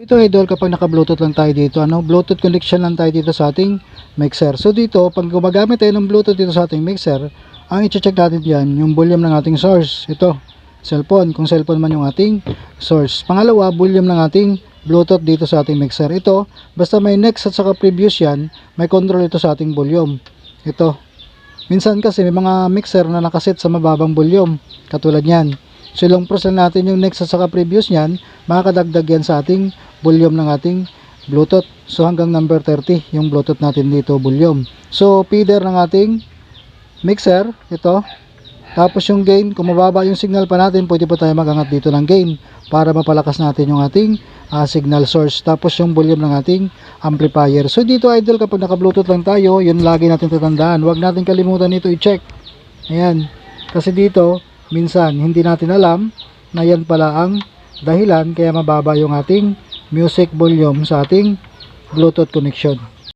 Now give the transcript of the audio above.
Ito idol kapag naka-bluetooth lang tayo dito, ano, bluetooth connection lang tayo dito sa ating mixer. So dito, pag gumagamit tayo ng bluetooth dito sa ating mixer, ang i-check natin diyan yung volume ng ating source. Ito, cellphone, kung cellphone man yung ating source. Pangalawa, volume ng ating bluetooth dito sa ating mixer. Ito, basta may next at saka previous yan, may control ito sa ating volume. Ito. Minsan kasi may mga mixer na nakaset sa mababang volume, katulad yan. So long press lang natin yung next at saka previous niyan, makakadagdag yan sa ating volume ng ating Bluetooth. So hanggang number 30 yung Bluetooth natin dito volume. So feeder ng ating mixer, ito. Tapos yung gain, kung mababa yung signal pa natin, pwede pa tayo magangat dito ng gain para mapalakas natin yung ating ah, signal source. Tapos yung volume ng ating amplifier. So dito idol kapag naka-bluetooth lang tayo, yun lagi natin tatandaan. Huwag natin kalimutan ito i-check. Ayan. Kasi dito, minsan hindi natin alam na yan pala ang dahilan kaya mababa yung ating music volume sa ating Bluetooth connection.